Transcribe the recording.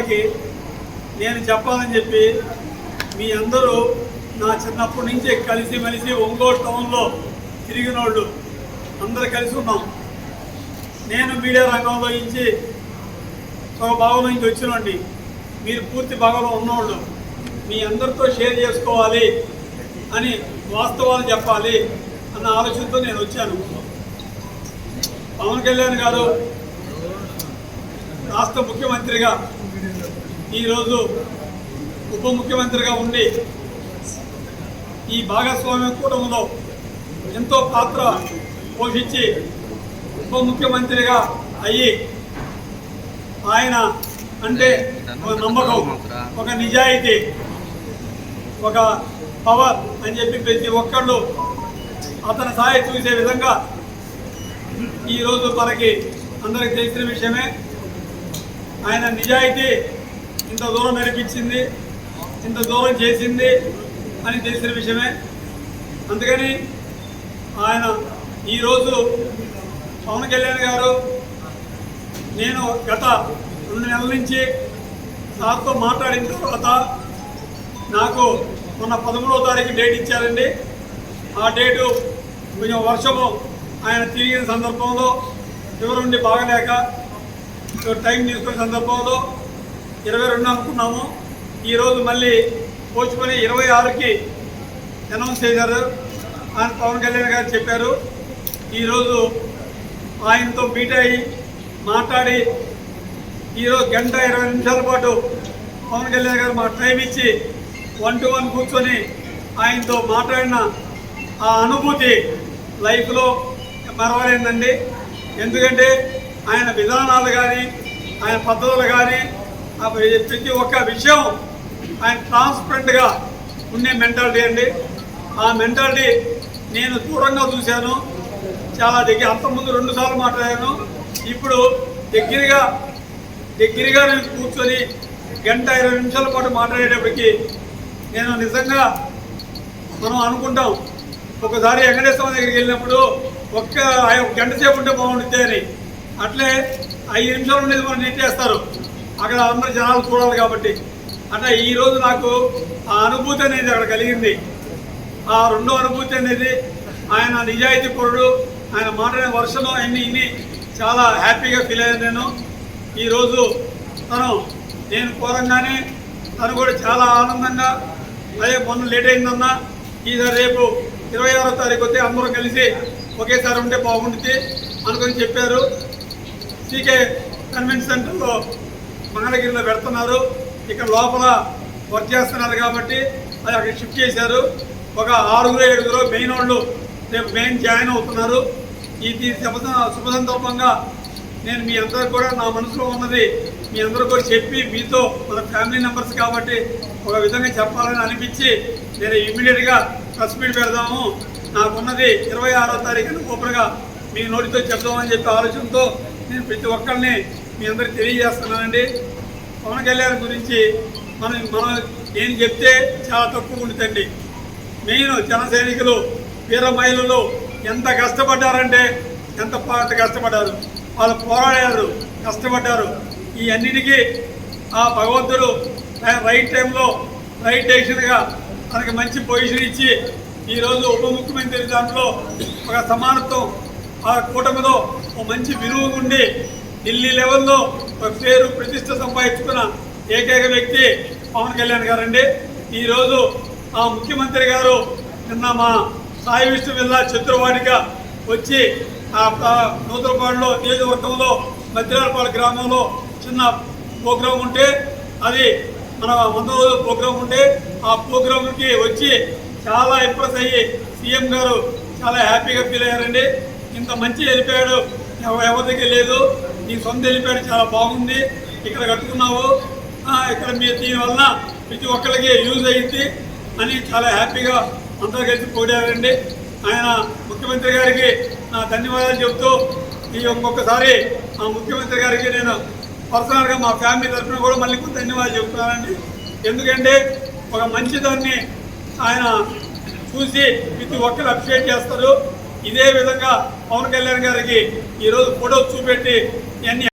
వాళ్ళకి నేను చెప్పాలని చెప్పి మీ అందరూ నా చిన్నప్పటి నుంచి కలిసి మెలిసి ఒంగోలు టౌన్లో తిరిగిన వాళ్ళు అందరు కలిసి ఉన్నాం. నేను మీడియా రంగంలో నుంచి ఒక భాగంలో నుంచి వచ్చినండి మీరు పూర్తి భాగంలో ఉన్నవాళ్ళు మీ అందరితో షేర్ చేసుకోవాలి అని వాస్తవాలు చెప్పాలి అన్న ఆలోచనతో నేను వచ్చాను. పవన్ కళ్యాణ్ గారు రాష్ట్ర ముఖ్యమంత్రిగా ఈరోజు ఉప ముఖ్యమంత్రిగా ఉండి ఈ భాగస్వామ్య కూటమిలో ఎంతో పాత్ర పోషించి ఉప ముఖ్యమంత్రిగా అయ్యి ఆయన అంటే ఒక నమ్మకం ఒక నిజాయితీ ఒక పవర్ అని చెప్పి ప్రతి ఒక్కళ్ళు అతని సహాయం చూసే విధంగా ఈరోజు మనకి అందరికి తెలిసిన విషయమే. ఆయన నిజాయితీ ఇంత దూరం నడిపించింది ఇంత దూరం చేసింది అని తెలిసిన విషయమే. అందుకని ఆయన ఈరోజు పవన్ కళ్యాణ్ గారు నేను గత రెండు నెలల నుంచి సార్తో మాట్లాడిన తర్వాత నాకు మొన్న పదమూడవ తారీఖు డేట్ ఇచ్చారండి. ఆ డేటు కొంచెం వర్షము ఆయన తిరిగిన సందర్భంలో ఎవరుండి బాగలేక టైం తీసుకునే సందర్భంలో ఇరవై రెండు అనుకున్నాము. ఈరోజు మళ్ళీ పోచుకొని ఇరవై ఆరుకి అనౌన్స్ చేశారు. ఆయన పవన్ కళ్యాణ్ గారు చెప్పారు. ఈరోజు ఆయనతో మీట్ అయ్యి మాట్లాడి ఈరోజు గంట ఇరవై నిమిషాల పాటు పవన్ కళ్యాణ్ గారు మా టైం ఇచ్చి వన్ టు వన్ కూర్చొని ఆయనతో మాట్లాడిన ఆ అనుభూతి లైఫ్లో మరవలేదండి. ఎందుకంటే ఆయన విధానాలు కానీ ఆయన పద్ధతులు కానీ ప్రతి ఒక్క విషయం ఆయన ట్రాన్స్పరెంట్గా ఉండే మెంటాలిటీ అండి. ఆ మెంటాలిటీ నేను దూరంగా చూశాను. చాలా దగ్గర అంతకుముందు రెండు సార్లు మాట్లాడాను. ఇప్పుడు దగ్గరగా దగ్గరగా నేను కూర్చొని గంట ఇరవై నిమిషాల పాటు మాట్లాడేటప్పటికి నేను నిజంగా మనం అనుకుంటాం. ఒకసారి వెంకటేశ్వర దగ్గరికి వెళ్ళినప్పుడు ఒక్క ఒక గంట సేపు ఉంటే బాగుంటుంది అని. అట్లే ఐదు నిమిషాలు ఉండేది మనం నెట్టేస్తారు అక్కడ అందరు జనాలు చూడాలి కాబట్టి. అట్లా ఈరోజు నాకు ఆ అనుభూతి అనేది అక్కడ కలిగింది. ఆ రెండో అనుభూతి అనేది ఆయన నిజాయితీ పరుడు ఆయన మాట్లాడిన వర్షంలో అన్ని ఇన్ని చాలా హ్యాపీగా ఫీల్ అయ్యాను నేను. ఈరోజు తను నేను కోరంగానే తను కూడా చాలా ఆనందంగా అదే మొన్న లేట్ అయిందన్నా ఈసారి రేపు ఇరవై ఆరో తారీఖు వస్తే అందరం కలిసి ఒకేసారి ఉంటే బాగుంటుంది అనుకొని చెప్పారు. సీకే కన్వెన్షన్ సెంటర్లో మంగళగిరిలో పెడుతున్నారు. ఇక్కడ లోపల వర్క్ చేస్తున్నారు కాబట్టి అది అక్కడ షిఫ్ట్ చేశారు. ఒక ఆరుగురు ఏడుగురు మెయిన్ వాళ్ళు రేపు మెయిన్ జాయిన్ అవుతున్నారు. ఈ శుభ శుభ సందర్భంగా నేను మీ అందరూ కూడా నా మనసులో ఉన్నది మీ అందరూ కూడా చెప్పి మీతో మన ఫ్యామిలీ మెంబర్స్ కాబట్టి ఒక విధంగా చెప్పాలని అనిపించి నేను ఇమ్మీడియట్గా ప్రెస్ మీట్ పెడదాము. నాకున్నది ఇరవై ఆరో తారీఖున ఓపెన్గా మీ నోటితో చెప్దామని చెప్పి ఆలోచనతో నేను ప్రతి ఒక్కరిని మీ అందరికి తెలియజేస్తున్నానండి. పవన్ కళ్యాణ్ గురించి మనం మనం నేను చెప్తే చాలా తక్కువ ఉంటుందండి. మెయిన్ జన సైనికులు వీర మహిళలు ఎంత కష్టపడ్డారంటే ఎంత ప- కష్టపడ్డారు. వాళ్ళు పోరాడారు కష్టపడ్డారు. ఈ అన్నిటికీ ఆ భగవంతుడు రైట్ టైంలో రైట్ డెసిషన్గా మనకి మంచి పొజిషన్ ఇచ్చి ఈరోజు ఉప ముఖ్యమంత్రి దాంట్లో ఒక సమానత్వం ఆ కూటమిలో ఒక మంచి విలువ ఉండి ఢిల్లీ లెవెల్లో ఒక పేరు ప్రతిష్ట సంపాదించుకున్న ఏకైక వ్యక్తి పవన్ కళ్యాణ్ గారండి. ఈరోజు ఆ ముఖ్యమంత్రి గారు నిన్న మా సాయి విష్ణు విల్లా చతుర్వాడిగా వచ్చి ఆ నూతనపాడులో నియోజకవర్గంలో మద్రాలపాడు గ్రామంలో చిన్న ప్రోగ్రాం ఉంటే అది మన వంద రోజుల ప్రోగ్రాం ఉంటే ఆ ప్రోగ్రాంకి వచ్చి చాలా ఇంప్రెస్ అయ్యి సీఎం గారు చాలా హ్యాపీగా ఫీల్ అయ్యారండి. ఇంత మంచి వెళ్ళిపోయాడు. ఎవరి దగ్గర లేదు. నీ సొంత వెళ్ళిపోయాడు చాలా బాగుంది. ఇక్కడ కట్టుకున్నావు. ఇక్కడ మీ దీనివల్ల ప్రతి ఒక్కరికి యూజ్ అయ్యింది అని చాలా హ్యాపీగా అందరూ కలిసి పోడారండి ఆయన ముఖ్యమంత్రి గారికి నా ధన్యవాదాలు చెబుతూ ఈ ఇంకొకసారి ఆ ముఖ్యమంత్రి గారికి నేను పర్సనల్గా మా ఫ్యామిలీ తరఫున కూడా మళ్ళీ ధన్యవాదాలు చెప్తున్నానండి. ఎందుకంటే ఒక మంచిదాన్ని ఆయన చూసి ప్రతి ఒక్కరు అప్రిషియేట్ చేస్తారు. ఇదే విధంగా పవన్ కళ్యాణ్ గారికి ఈరోజు ఫోటో చూపెట్టి 点点